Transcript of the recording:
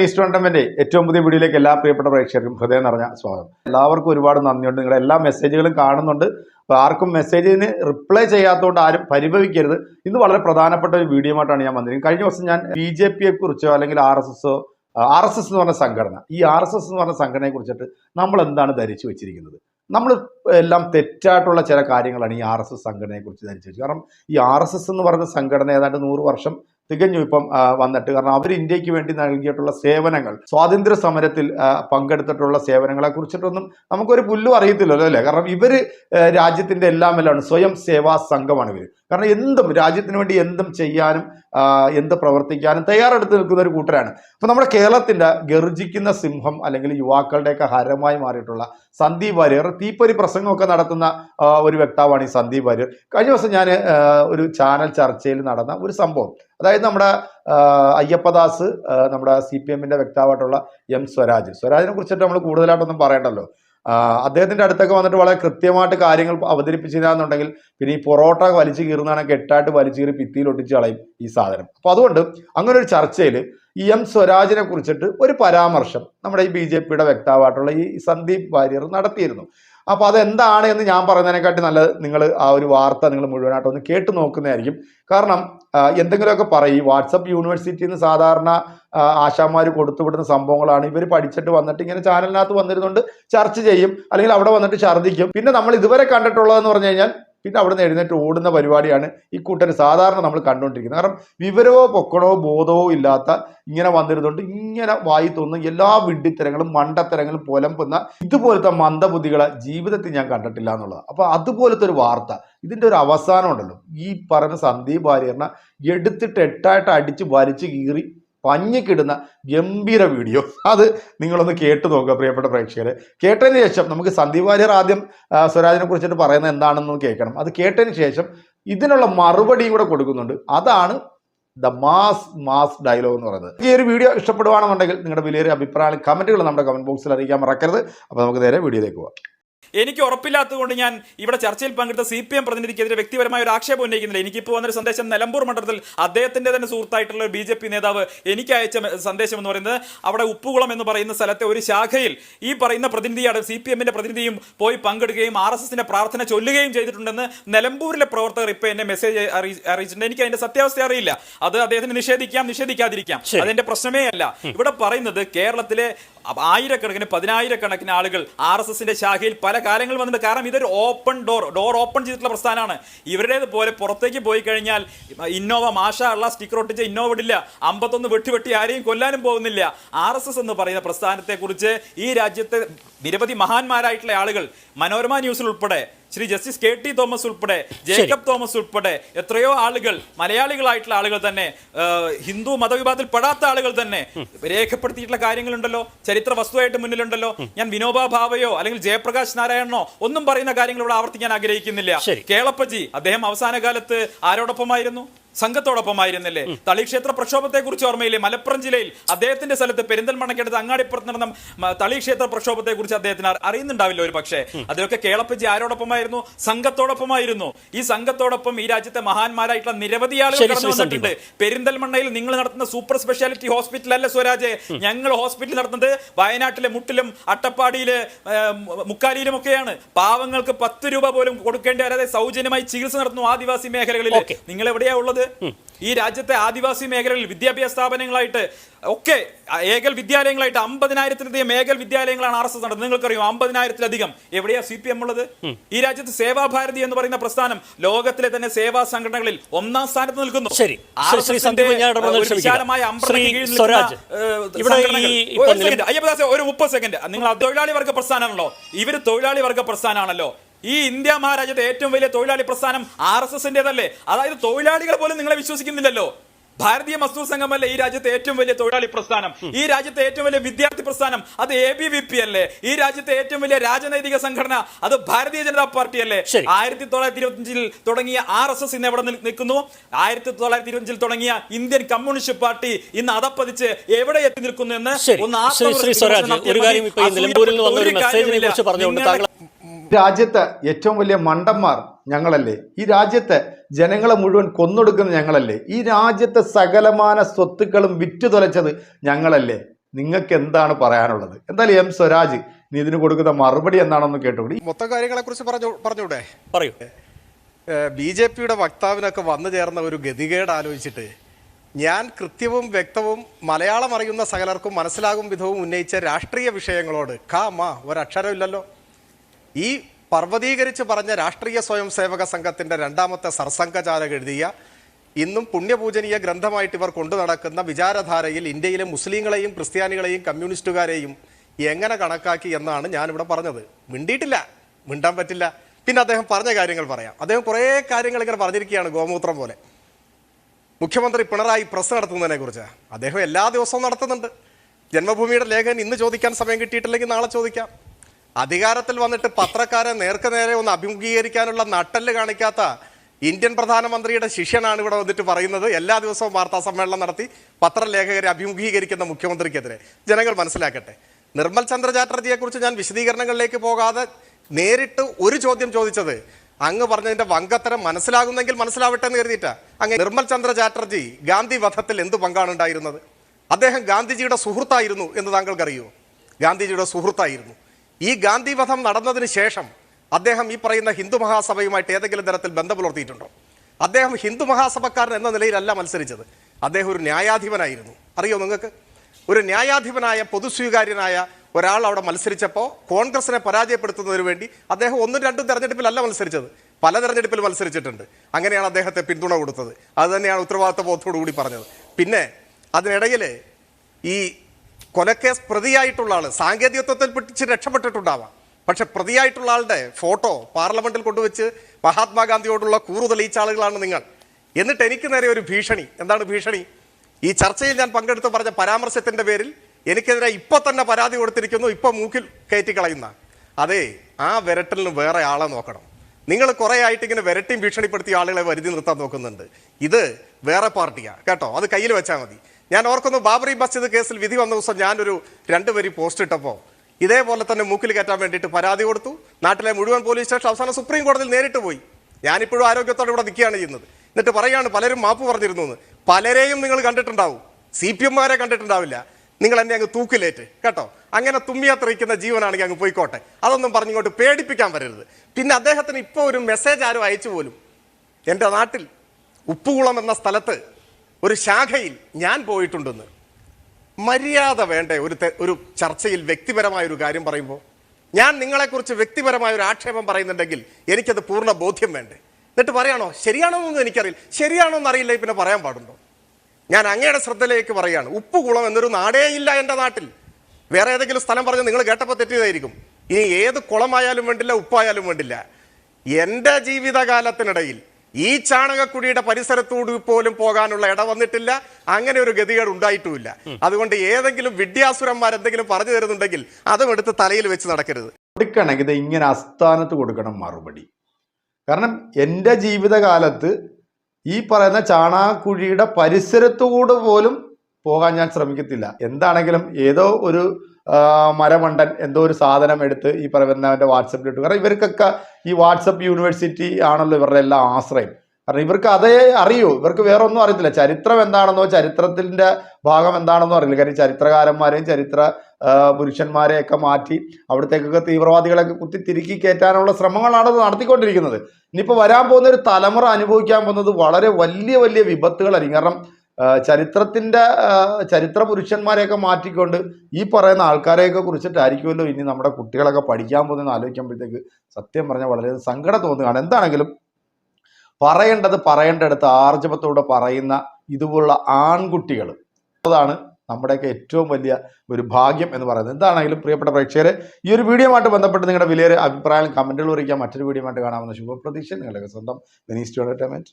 East tournament ഏറ്റവും പുതിയ വീഡിയോയിലേക്ക് എല്ലാ പ്രിയപ്പെട്ട പ്രേക്ഷകർക്കും ഹൃദയം നിറഞ്ഞ സ്വാഗതം. എല്ലാവർക്കും ഒരുപാട് നന്ദിയുണ്ട്. നിങ്ങളുടെ എല്ലാ മെസ്സേജുകളും കാണുന്നുണ്ട്. അപ്പോൾ ആർക്കും മെസ്സേജിന് റിപ്ലൈ ചെയ്യാത്തതുകൊണ്ട് ആരും പരിഭവിക്കരുത്. ഇന്ന് വളരെ പ്രധാനപ്പെട്ട ഒരു വീഡിയോ ആയിട്ടാണ് ഞാൻ വന്നിരിക്കുന്നത്. കഴിഞ്ഞ ദിവസം ഞാൻ ബി ജെ പിയെ കുറിച്ചോ അല്ലെങ്കിൽ ആർ എസ് എസോ ആർ എസ് എസ് എന്ന് പറഞ്ഞ സംഘടന ഈ ആർ എസ് എസ് എന്ന് പറഞ്ഞ സംഘടനയെ കുറിച്ചിട്ട് നമ്മൾ എന്താണ് ധരിച്ചു വെച്ചിരിക്കുന്നത്? നമ്മൾ എല്ലാം തെറ്റായിട്ടുള്ള ചില കാര്യങ്ങളാണ് ഈ ആർ എസ് എസ് സംഘടനയെ കുറിച്ച് ധരിച്ചു കാരണം ഈ ആർ എസ് എസ് എന്ന് പറഞ്ഞ സംഘടന ഏതാണ്ട് നൂറ് വർഷം തികഞ്ഞു ഇപ്പം വന്നിട്ട്. കാരണം അവർ ഇന്ത്യയ്ക്ക് വേണ്ടി നൽകിയിട്ടുള്ള സേവനങ്ങൾ സ്വാതന്ത്ര്യ സമരത്തിൽ പങ്കെടുത്തിട്ടുള്ള സേവനങ്ങളെ കുറിച്ചിട്ടൊന്നും നമുക്കൊരു പുല്ലും അറിയത്തില്ലല്ലോ അല്ലേ? കാരണം ഇവർ രാജ്യത്തിന്റെ എല്ലാം എല്ലാം സ്വയം സേവാ സംഘമാണ് ഇവർ കാരണം എന്തും രാജ്യത്തിന് വേണ്ടി എന്തും ചെയ്യാനും എന്ത് പ്രവർത്തിക്കാനും തയ്യാറെടുത്ത് നിൽക്കുന്ന ഒരു കൂട്ടരാണ്. അപ്പൊ നമ്മുടെ കേരളത്തിന്റെ ഗർജിക്കുന്ന സിംഹം അല്ലെങ്കിൽ യുവാക്കളുടെയൊക്കെ ഹരമായി മാറിയിട്ടുള്ള സന്ദീപ് വാര്യർ തീപ്പൊരി പ്രസംഗമൊക്കെ നടത്തുന്ന ഒരു വ്യക്താവാണ് ഈ സന്ദീപ് വാര്യർ. കഴിഞ്ഞ ദിവസം ഞാൻ ഒരു ചാനൽ ചർച്ചയിൽ നടന്ന ഒരു സംഭവം. അതായത് നമ്മുടെ അയ്യപ്പദാസ് നമ്മുടെ സി പി എമ്മിന്റെ വ്യക്താവായിട്ടുള്ള എം സ്വരാജ്. സ്വരാജിനെ കുറിച്ചിട്ട് നമ്മൾ കൂടുതലായിട്ടൊന്നും പറയണ്ടല്ലോ. അദ്ദേഹത്തിന്റെ അടുത്തൊക്കെ വന്നിട്ട് വളരെ കൃത്യമായിട്ട് കാര്യങ്ങൾ അവതരിപ്പിച്ചില്ലാന്നുണ്ടെങ്കിൽ പിന്നെ ഈ പൊറോട്ട വലിച്ചു കീറുന്നതാണെങ്കിൽ എട്ടായിട്ട് വലിച്ചു കീറി ഭിത്തിയിൽ ഒട്ടിച്ച് കളയും ഈ സാധനം. അപ്പൊ അതുകൊണ്ട് അങ്ങനെ ഒരു ചർച്ചയിൽ ഈ എം സ്വരാജിനെ കുറിച്ചിട്ട് ഒരു പരാമർശം നമ്മുടെ ഈ ബി ജെ പിയുടെ വ്യക്താവായിട്ടുള്ള ഈ സന്ദീപ് വാര്യർ നടത്തിയിരുന്നു. അപ്പോൾ അതെന്താണ് എന്ന് ഞാൻ പറയുന്നതിനെക്കാട്ടി നല്ലത് നിങ്ങൾ ആ ഒരു വാർത്ത നിങ്ങൾ മുഴുവനായിട്ട് ഒന്ന് കേട്ട് നോക്കുന്നതായിരിക്കും. കാരണം എന്തെങ്കിലുമൊക്കെ പറയും. വാട്സപ്പ് യൂണിവേഴ്സിറ്റിയിൽ നിന്ന് സാധാരണ ആശാമാർ കൊടുത്തുവിടുന്ന സംഭവങ്ങളാണ്. ഇവർ പഠിച്ചിട്ട് വന്നിട്ട് ഇങ്ങനെ ചാനലിനകത്ത് വന്നിരുന്നുകൊണ്ട് ചർച്ച ചെയ്യും. അല്ലെങ്കിൽ അവിടെ വന്നിട്ട് ഛർദ്ദിക്കും. പിന്നെ നമ്മൾ ഇതുവരെ കണ്ടിട്ടുള്ളതെന്ന് പറഞ്ഞു കഴിഞ്ഞാൽ പിന്നെ അവിടെ നിന്ന് എഴുന്നേറ്റ് ഓടുന്ന പരിപാടിയാണ് ഈ കൂട്ടർ സാധാരണ നമ്മൾ കണ്ടുകൊണ്ടിരിക്കുന്നത്. കാരണം വിവരമോ പൊക്കണോ ബോധമോ ഇല്ലാത്ത ഇങ്ങനെ വന്നിരുന്നുകൊണ്ട് ഇങ്ങനെ വായി തോന്നുന്ന എല്ലാ വിഡ്ഢിത്തരങ്ങളും മണ്ടത്തരങ്ങളും പുലമ്പുന്ന ഇതുപോലത്തെ മന്ദബുദ്ധികളെ ജീവിതത്തിൽ ഞാൻ കണ്ടിട്ടില്ല എന്നുള്ളത് അപ്പൊ അതുപോലത്തെ ഒരു വാർത്ത ഇതിന്റെ ഒരു അവസാനം ഉണ്ടല്ലോ. ഈ പറഞ്ഞ സന്ദീപ് വാര്യറിനെ എടുത്തിട്ട് എട്ടായിട്ട് അടിച്ച് വലിച്ചു കീറി പഞ്ഞിക്കിടുന്ന ഗംഭീര വീഡിയോ. അത് നിങ്ങളൊന്ന് കേട്ടു നോക്കുക പ്രിയപ്പെട്ട പ്രേക്ഷകരെ. കേട്ടതിന് ശേഷം നമുക്ക് സന്ദീപ് വാര്യർ ആദ്യം സ്വരാജിനെ കുറിച്ചിട്ട് പറയുന്നത് എന്താണെന്ന് കേൾക്കണം. അത് കേട്ടതിന് ശേഷം ഇതിനുള്ള മറുപടിയും കൂടെ കൊടുക്കുന്നുണ്ട്. അതാണ് ദ മാസ് മാസ് ഡയലോഗ് എന്ന് പറയുന്നത്. ഈ ഒരു വീഡിയോ ഇഷ്ടപ്പെടുവാണെന്നുണ്ടെങ്കിൽ നിങ്ങളുടെ വലിയൊരു അഭിപ്രായം കമന്റുകൾ നമ്മുടെ കമന്റ് ബോക്സിൽ അറിയിക്കാൻ മറക്കരുത്. അപ്പോൾ നമുക്ക് നേരെ വീഡിയോയിലേക്ക് പോകാം. എനിക്ക് ഉറപ്പില്ലാത്തതുകൊണ്ട് ഞാൻ ഇവിടെ ചർച്ചയിൽ പങ്കെടുത്ത സി പി എം പ്രതിനിധിക്കെതിരെ വ്യക്തിപരമായ ഒരു ആക്ഷേപം ഉന്നയിക്കുന്നില്ല. എനിക്കിപ്പോൾ വന്നൊരു സന്ദേശം നിലമ്പൂർ മണ്ഡലത്തിൽ അദ്ദേഹത്തിന്റെ തന്നെ സുഹൃത്തായിട്ടുള്ള ബി ജെ പി നേതാവ് എനിക്ക് അയച്ച സന്ദേശം എന്ന് പറയുന്നത് അവിടെ ഉപ്പുകുളം എന്ന് പറയുന്ന സ്ഥലത്തെ ഒരു ശാഖയിൽ ഈ പറയുന്ന പ്രതിനിധിയാണ് സി പി എമ്മിന്റെ പ്രതിനിധിയും പോയി പങ്കെടുക്കുകയും ആർ എസ് എസിന്റെ പ്രാർത്ഥന ചൊല്ലുകയും ചെയ്തിട്ടുണ്ടെന്ന് നിലമ്പൂരിലെ പ്രവർത്തകർ ഇപ്പൊ എന്നെ മെസ്സേജ് അറിയി- അറിയിച്ചിട്ടുണ്ട്. എനിക്ക് അതിന്റെ സത്യാവസ്ഥ അറിയില്ല. അത് അദ്ദേഹത്തിന് നിഷേധിക്കാം നിഷേധിക്കാതിരിക്കാം. അതിന്റെ പ്രശ്നമേ അല്ല. ഇവിടെ പറയുന്നത് കേരളത്തിലെ ആയിരക്കണക്കിന് പതിനായിരക്കണക്കിന് ആളുകൾ ആർ എസ് എസിന്റെ ശാഖയിൽ പല കാലങ്ങൾ വന്നിട്ടുണ്ട്. കാരണം ഇതൊരു ഓപ്പൺ ഡോർ ഡോർ ഓപ്പൺ ചെയ്തിട്ടുള്ള പ്രസ്ഥാനമാണ്. ഇവരുടേതുപോലെ പുറത്തേക്ക് പോയി കഴിഞ്ഞാൽ ഇന്നോവ മാഷ ഉള്ള സ്റ്റിക്കർ ഒട്ടിച്ച് ഇന്നോവ ഇടില്ല. അമ്പത്തൊന്ന് വെട്ടി വെട്ടി ആരെയും കൊല്ലാനും പോകുന്നില്ല. ആർ എസ് എസ് എന്ന് പറയുന്ന പ്രസ്ഥാനത്തെക്കുറിച്ച് ഈ രാജ്യത്തെ നിരവധി മഹാന്മാരായിട്ടുള്ള ആളുകൾ മനോരമ ന്യൂസിൽ ഉൾപ്പെടെ Sri justice K T Thomas ഉൾപ്പെടെ ജേക്കബ് തോമസ് ഉൾപ്പെടെ എത്രയോ ആളുകൾ മലയാളികളായിട്ടുള്ള ആളുകൾ തന്നെ ഹിന്ദു മതവിഭാഗത്തിൽ പെടാത്ത ആളുകൾ തന്നെ രേഖപ്പെടുത്തിയിട്ടുള്ള കാര്യങ്ങളുണ്ടല്ലോ ചരിത്ര വസ്തുവായിട്ട് മുന്നിലുണ്ടല്ലോ. ഞാൻ വിനോബാ ഭാവയോ അല്ലെങ്കിൽ ജയപ്രകാശ് നാരായണനോ ഒന്നും പറയുന്ന കാര്യങ്ങൾ ഇവിടെ ആവർത്തിക്കാൻ ആഗ്രഹിക്കുന്നില്ല. കേളപ്പജി അദ്ദേഹം അവസാന കാലത്ത് ആരോടൊപ്പമായിരുന്നു? സംഘത്തോടൊപ്പമായിരുന്നില്ലേ? തളിക്ഷേത്ര പ്രക്ഷോഭത്തെ കുറിച്ച് ഓർമ്മയില്ലേ? മലപ്പുറം ജില്ലയിൽ അദ്ദേഹത്തിന്റെ സ്ഥലത്ത് പെരിന്തൽമണ്ണക്കടുത്ത് അങ്ങാടിപ്പുറത്ത് നടന്ന തളിക്ഷേത്ര പ്രക്ഷോഭത്തെ കുറിച്ച് അദ്ദേഹത്തിന് അറി- അറിയുന്നുണ്ടാവില്ല ഒരു പക്ഷേ. അതിലൊക്കെ കേളപ്പജി ആരോടൊപ്പമായിരുന്നു? സംഘത്തോടൊപ്പമായിരുന്നു. ഈ സംഘത്തോടൊപ്പം ഈ രാജ്യത്തെ മഹാന്മാരായിട്ടുള്ള നിരവധി ആളുകൾ കടന്നു വന്നിട്ടുണ്ട്. പെരിന്തൽമണ്ണയിൽ നിങ്ങൾ നടത്തുന്ന സൂപ്പർ സ്പെഷ്യാലിറ്റി ഹോസ്പിറ്റൽ അല്ല സ്വരാജ് ഞങ്ങൾ ഹോസ്പിറ്റൽ നടത്തുന്നത് വയനാട്ടിലെ മുട്ടിലും അട്ടപ്പാടിയിലെ മുക്കാലിയിലും ഒക്കെയാണ്. പാവങ്ങൾക്ക് പത്ത് രൂപ പോലും കൊടുക്കേണ്ടി വരാതെ സൗജന്യമായി ചികിത്സ നടത്തുന്നു ആദിവാസി മേഖലകളിൽ. നിങ്ങൾ എവിടെയാ ഉള്ളത്? ഈ രാജ്യത്തെ ആദിവാസി മേഖലകളിൽ വിദ്യാഭ്യാസ സ്ഥാപനങ്ങളായിട്ട് ഒക്കെ ഏകൽ വിദ്യാലയങ്ങളായിട്ട് അമ്പതിനായിരത്തിലധികം ഏകൽ വിദ്യാലയങ്ങളാണ് ആർ എസ് എസ് നടത്തുന്നത്. നിങ്ങൾക്കറിയോ അമ്പതിനായിരത്തിലധികം. എവിടെയാ സി പി എം ഉള്ളത്? ഈ രാജ്യത്ത് സേവാഭാരതി എന്ന് പറയുന്ന പ്രസ്ഥാനം ലോകത്തിലെ തന്നെ സേവാ സംഘടനകളിൽ ഒന്നാം സ്ഥാനത്ത് നിൽക്കുന്നു. ശരി. വിശാലമായ അയ്യപ്പദാസെ, ഒരു മുപ്പത് സെക്കൻഡ്. നിങ്ങൾ തൊഴിലാളി വർഗ പ്രസ്ഥാനമാണല്ലോ. ഇവർ തൊഴിലാളി വർഗ പ്രസ്ഥാനമാണല്ലോ. ഈ ഇന്ത്യ മഹാരാജ്യത്തെ ഏറ്റവും വലിയ തൊഴിലാളി പ്രസ്ഥാനം ആർ എസ് എസിന്റേതല്ലേ? അതായത് തൊഴിലാളികൾ പോലും നിങ്ങളെ വിശ്വസിക്കുന്നില്ലല്ലോ. ഭാരതീയ മസ്ദൂർ സംഘമല്ലേ ഈ രാജ്യത്തെ ഏറ്റവും വലിയ തൊഴിലാളി പ്രസ്ഥാനം? ഈ രാജ്യത്തെ ഏറ്റവും വലിയ വിദ്യാർത്ഥി പ്രസ്ഥാനം അത് എ ബി വി പി അല്ലേ? ഈ രാജ്യത്തെ ഏറ്റവും വലിയ രാജനൈതിക സംഘടന അത് ഭാരതീയ ജനതാ പാർട്ടി അല്ലേ. ആയിരത്തി തൊള്ളായിരത്തി ഇരുപത്തിയഞ്ചിൽ തുടങ്ങിയ ആർ എസ് എസ് ഇന്ന് എവിടെ നിൽ- നിൽക്കുന്നു? ആയിരത്തി തൊള്ളായിരത്തി ഇരുപത്തിയഞ്ചിൽ തുടങ്ങിയ ഇന്ത്യൻ കമ്മ്യൂണിസ്റ്റ് പാർട്ടി ഇന്ന് അതപ്പതിച്ച് എവിടെ എത്തി നിൽക്കുന്നു എന്ന് ഒന്ന് ആ ശ്രീ സ്വരാജ് ഒരു കാര്യം ഇപ്പൊ നിലമ്പൂരിൽ വന്ന ഒരു മെസ്സേജിനെ കുറിച്ച് പറഞ്ഞുകൊണ്ട് താങ്കൾ രാജ്യത്തെ ഏറ്റവും വലിയ മണ്ടന്മാർ ഞങ്ങളല്ലേ? ഈ രാജ്യത്തെ ജനങ്ങളെ മുഴുവൻ കൊന്നൊടുക്കുന്ന ഞങ്ങളല്ലേ? ഈ രാജ്യത്തെ സകലമാന സ്വത്തുക്കളും വിറ്റു തുലച്ചത് ഞങ്ങളല്ലേ? നിങ്ങൾക്ക് എന്താണ് പറയാനുള്ളത്? എന്തായാലും എം സ്വരാജ് നീ ഇതിന് കൊടുക്കുന്ന മറുപടി എന്താണെന്ന് കേട്ടുകൂടി? മൊത്തം കാര്യങ്ങളെ കുറിച്ച് പറഞ്ഞു പറഞ്ഞൂടെ? പറയൂ. ബി ജെ പിയുടെ വക്താവിനൊക്കെ വന്നു ചേർന്ന ഒരു ഗതികേട് ആലോചിച്ചിട്ട് ഞാൻ കൃത്യവും വ്യക്തവും മലയാളം അറിയുന്ന സകലർക്കും മനസ്സിലാകും വിധവും ഉന്നയിച്ച രാഷ്ട്രീയ വിഷയങ്ങളോട്. കാ മാ ഒരക്ഷരമില്ലല്ലോ. ഈ പർവതീകരിച്ച് പറഞ്ഞ രാഷ്ട്രീയ സ്വയം സേവക സംഘത്തിന്റെ രണ്ടാമത്തെ സർസംഘചാലക എഴുതിയ ഇന്നും പുണ്യപൂജനീയ ഗ്രന്ഥമായിട്ട് ഇവർ കൊണ്ടു നടക്കുന്ന വിചാരധാരയിൽ ഇന്ത്യയിലെ മുസ്ലിങ്ങളെയും ക്രിസ്ത്യാനികളെയും കമ്മ്യൂണിസ്റ്റുകാരെയും എങ്ങനെ കണക്കാക്കി എന്നാണ് ഞാനിവിടെ പറഞ്ഞത്. മിണ്ടിയിട്ടില്ല. മിണ്ടാൻ പറ്റില്ല. പിന്നെ അദ്ദേഹം പറഞ്ഞ കാര്യങ്ങൾ പറയാം. അദ്ദേഹം കുറേ കാര്യങ്ങൾ ഇങ്ങനെ പറഞ്ഞിരിക്കുകയാണ് ഗോമൂത്രം പോലെ. മുഖ്യമന്ത്രി പിണറായി പ്രസ് നടത്തുന്നതിനെ കുറിച്ച്. അദ്ദേഹം എല്ലാ ദിവസവും നടത്തുന്നുണ്ട്. ജന്മഭൂമിയുടെ ലേഖൻ ഇന്ന് ചോദിക്കാൻ സമയം കിട്ടിയിട്ടില്ലെങ്കിൽ നാളെ ചോദിക്കാം. അധികാരത്തിൽ വന്നിട്ട് പത്രക്കാരെ നേർക്ക് നേരെ ഒന്ന് അഭിമുഖീകരിക്കാനുള്ള നട്ടൽ കാണിക്കാത്ത ഇന്ത്യൻ പ്രധാനമന്ത്രിയുടെ ശിഷ്യനാണ് ഇവിടെ വന്നിട്ട് പറയുന്നത്. എല്ലാ ദിവസവും വാർത്താ സമ്മേളനം നടത്തി പത്രലേഖകരെ അഭിമുഖീകരിക്കുന്ന മുഖ്യമന്ത്രിക്കെതിരെ. ജനങ്ങൾ മനസ്സിലാക്കട്ടെ. നിർമ്മൽ ചന്ദ്ര ചാറ്റർജിയെ കുറിച്ച് ഞാൻ വിശദീകരണങ്ങളിലേക്ക് പോകാതെ നേരിട്ട് ഒരു ചോദ്യം ചോദിച്ചത് അങ്ങ് പറഞ്ഞതിന്റെ വങ്കത്തരം മനസ്സിലാകുന്നെങ്കിൽ മനസ്സിലാവട്ടെ എന്ന് കരുതിയിട്ടാ. അങ്ങ് നിർമ്മൽ ചന്ദ്ര ചാറ്റർജി ഗാന്ധി വധത്തിൽ എന്ത് പങ്കാണ് ഉണ്ടായിരുന്നത്? അദ്ദേഹം ഗാന്ധിജിയുടെ സുഹൃത്തായിരുന്നു എന്ന് താങ്കൾക്കറിയോ ഗാന്ധിജിയുടെ സുഹൃത്തായിരുന്നു. ഈ ഗാന്ധി വധം നടന്നതിന് ശേഷം അദ്ദേഹം ഈ പറയുന്ന ഹിന്ദു മഹാസഭയുമായിട്ട് ഏതെങ്കിലും തരത്തിൽ ബന്ധം പുലർത്തിയിട്ടുണ്ടോ അദ്ദേഹം ഹിന്ദു മഹാസഭക്കാരൻ എന്ന നിലയിലല്ല മത്സരിച്ചത്. അദ്ദേഹം ഒരു ന്യായാധിപനായിരുന്നു. അറിയോ നിങ്ങൾക്ക്? ഒരു ന്യായാധിപനായ പൊതുസ്വീകാര്യനായ ഒരാൾ അവിടെ മത്സരിച്ചപ്പോൾ കോൺഗ്രസിനെ പരാജയപ്പെടുത്തുന്നതിന് വേണ്ടി അദ്ദേഹം ഒന്നും രണ്ടും തെരഞ്ഞെടുപ്പിലല്ല മത്സരിച്ചത്. പല തെരഞ്ഞെടുപ്പിൽ മത്സരിച്ചിട്ടുണ്ട്. അങ്ങനെയാണ് അദ്ദേഹത്തെ പിന്തുണ കൊടുത്തത്. അത് തന്നെയാണ് ഉത്തരവാദിത്ത ബോധത്തോടു കൂടി പറഞ്ഞത്. പിന്നെ അതിനിടയിൽ ഈ കൊലക്കേസ് പ്രതിയായിട്ടുള്ള ആൾ സാങ്കേതികത്വത്തിൽ പിടിച്ച് രക്ഷപ്പെട്ടിട്ടുണ്ടാവാം. പക്ഷെ പ്രതിയായിട്ടുള്ള ആളുടെ ഫോട്ടോ പാർലമെന്റിൽ കൊണ്ടുവച്ച് മഹാത്മാഗാന്ധിയോടുള്ള കൂറു തെളിയിച്ച ആളുകളാണ് നിങ്ങൾ. എന്നിട്ട് എനിക്ക് നേരെ ഒരു ഭീഷണി. എന്താണ് ഭീഷണി? ഈ ചർച്ചയിൽ ഞാൻ പങ്കെടുത്ത് പറഞ്ഞ പരാമർശത്തിന്റെ പേരിൽ എനിക്കെതിരെ ഇപ്പൊ തന്നെ പരാതി കൊടുത്തിരിക്കുന്നു. ഇപ്പൊ മൂക്കിൽ കയറ്റി കളയുന്ന. അതെ ആ വിരട്ടലിന് വേറെ ആളെ നോക്കണം. നിങ്ങൾ കുറെ ആയിട്ട് ഇങ്ങനെ വിരട്ടിയും ഭീഷണിപ്പെടുത്തിയ ആളുകളെ വരുതി നിർത്താൻ നോക്കുന്നുണ്ട്. ഇത് വേറെ പാർട്ടിയാണ് കേട്ടോ? അത് കയ്യിൽ വെച്ചാൽ മതി. ഞാൻ ഓർക്കുന്നു ബാബറി മസ്ജിദ് കേസിൽ വിധി വന്ന ദിവസം ഞാനൊരു രണ്ട് വരി പോസ്റ്റ് ഇട്ടപ്പോൾ ഇതേപോലെ തന്നെ മൂക്കിൽ കയറ്റാൻ വേണ്ടിയിട്ട് പരാതി കൊടുത്തു. നാട്ടിലെ മുഴുവൻ പോലീസ് സ്റ്റേഷൻ അവസാനം സുപ്രീം കോടതിയിൽ നേരിട്ട് പോയി. ഞാനിപ്പോഴും ആരോഗ്യത്തോടെ ഇവിടെ നിൽക്കുകയാണ് ചെയ്യുന്നത്. എന്നിട്ട് പറയുകയാണ് പലരും മാപ്പ് പറഞ്ഞിരുന്നു എന്ന് പലരെയും നിങ്ങൾ കണ്ടിട്ടുണ്ടാവും. സി പി എമ്മാരെ കണ്ടിട്ടുണ്ടാവില്ല. നിങ്ങൾ എന്നെ അങ്ങ് തൂക്കിലേറ്റ് കേട്ടോ? അങ്ങനെ തുമ്മിയാത്രയിക്കുന്ന ജീവനാണെങ്കിൽ അങ്ങ് പോയിക്കോട്ടെ. അതൊന്നും പറഞ്ഞിങ്ങോട്ട് പേടിപ്പിക്കാൻ വരരുത്. പിന്നെ അദ്ദേഹത്തിന് ഇപ്പോൾ ഒരു മെസ്സേജ് ആരും അയച്ചു പോലും. എന്റെ നാട്ടിൽ ഉപ്പുകുളം എന്ന സ്ഥലത്ത് ഒരു ശാഖയിൽ ഞാൻ പോയിട്ടുണ്ടെന്ന്. മര്യാദ വേണ്ട ഒരു ഒരു ചർച്ചയിൽ വ്യക്തിപരമായ ഒരു കാര്യം പറയുമ്പോൾ? ഞാൻ നിങ്ങളെക്കുറിച്ച് വ്യക്തിപരമായ ഒരു ആക്ഷേപം പറയുന്നുണ്ടെങ്കിൽ എനിക്കത് പൂർണ ബോധ്യം വേണ്ടേ? എന്നിട്ട് പറയാണോ ശരിയാണോ എന്നൊന്നും എനിക്കറിയില്ല. ശരിയാണോ എന്നറിയില്ല പിന്നെ പറയാൻ പാടുണ്ടോ? ഞാൻ അങ്ങയുടെ ശ്രദ്ധയിലേക്ക് പറയുകയാണ്. ഉപ്പുകുളം എന്നൊരു നാടേ ഇല്ല എന്റെ നാട്ടിൽ. വേറെ ഏതെങ്കിലും സ്ഥലം പറഞ്ഞ് നിങ്ങൾ കേട്ടപ്പോൾ തെറ്റിയതായിരിക്കും. ഇനി ഏത് കുളമായാലും വേണ്ടില്ല ഉപ്പായാലും വേണ്ടില്ല. എന്റെ ജീവിതകാലത്തിനിടയിൽ ഈ ചാണകക്കുടിയുടെ പരിസരത്തോട് പോലും പോകാനുള്ള ഇട വന്നിട്ടില്ല. അങ്ങനെ ഒരു ഗതികേട് ഉണ്ടായിട്ടുമില്ല. അതുകൊണ്ട് ഏതെങ്കിലും വിദ്യാസുരന്മാർ എന്തെങ്കിലും പറഞ്ഞു തരുന്നുണ്ടെങ്കിൽ അതും എടുത്ത് തലയിൽ വെച്ച് നടക്കരുത്. കൊടുക്കണമെങ്കിൽ ഇങ്ങനെ അസ്ഥാനത്ത് കൊടുക്കണം മറുപടി. കാരണം എന്റെ ജീവിതകാലത്ത് ഈ പറയുന്ന ചാണകക്കുഴിയുടെ പരിസരത്തുകൂടെ പോലും പോകാൻ ഞാൻ ശ്രമിക്കത്തില്ല. എന്താണെങ്കിലും ഏതോ ഒരു മരമണ്ടൻ എന്തോ ഒരു സാധനം എടുത്ത് ഈ പറയുന്നവന്റെ വാട്സപ്പിലിട്ട് കാരണം ഇവർക്കൊക്കെ ഈ വാട്സപ്പ് യൂണിവേഴ്സിറ്റി ആണല്ലോ ഇവരുടെ എല്ലാം ആശ്രയം. കാരണം ഇവർക്ക് അതേ അറിയൂ. ഇവർക്ക് വേറെ ഒന്നും അറിയത്തില്ല. ചരിത്രം എന്താണെന്നോ ചരിത്രത്തിന്റെ ഭാഗം എന്താണെന്നോ അറിയില്ല. കാര്യം ചരിത്രകാരന്മാരെയും ചരിത്ര പുരുഷന്മാരെയൊക്കെ മാറ്റി അവിടത്തേക്കൊക്കെ തീവ്രവാദികളൊക്കെ കുത്തി തിരുക്കി കയറ്റാനുള്ള ശ്രമങ്ങളാണ് നടത്തിക്കൊണ്ടിരിക്കുന്നത്. ഇനിയിപ്പോൾ വരാൻ പോകുന്ന ഒരു തലമുറ അനുഭവിക്കാൻ പോകുന്നത് വളരെ വലിയ വലിയ വിപത്തുകളായിരിക്കും. കാരണം ആ, ചരിത്ര പുരുഷന്മാരെയൊക്കെ മാറ്റിക്കൊണ്ട് ഈ പറയുന്ന ആൾക്കാരെയൊക്കെ കുറിച്ചിട്ടായിരിക്കുമല്ലോ ഇനി നമ്മുടെ കുട്ടികളൊക്കെ പഠിക്കാൻ പോകുന്നതെന്ന് ആലോചിക്കുമ്പോഴത്തേക്ക് സത്യം പറഞ്ഞാൽ വളരെ സങ്കടം തോന്നുകയാണ്. എന്താണെങ്കിലും പറയേണ്ടത് പറയേണ്ടടുത്ത് ആർജവത്തോടെ പറയുന്ന ഇതുപോലുള്ള ആൺകുട്ടികൾ അതാണ് നമ്മുടെയൊക്കെ ഏറ്റവും വലിയ ഒരു ഭാഗ്യം എന്ന് പറയുന്നത്. എന്താണെങ്കിലും പ്രിയപ്പെട്ട പ്രേക്ഷകരെ ഈ ഒരു വീഡിയോമായിട്ട് ബന്ധപ്പെട്ട് നിങ്ങളുടെ വിലയേറെ അഭിപ്രായം കമന്റുകൾ കുറിക്കാൻ മറ്റൊരു വീഡിയോ ആയിട്ട് കാണാമെന്ന ശുഭപ്രതീക്ഷ. നിങ്ങളുടെ സ്വന്തം വെനീസ് ടു എന്റർടൈൻമെന്റ്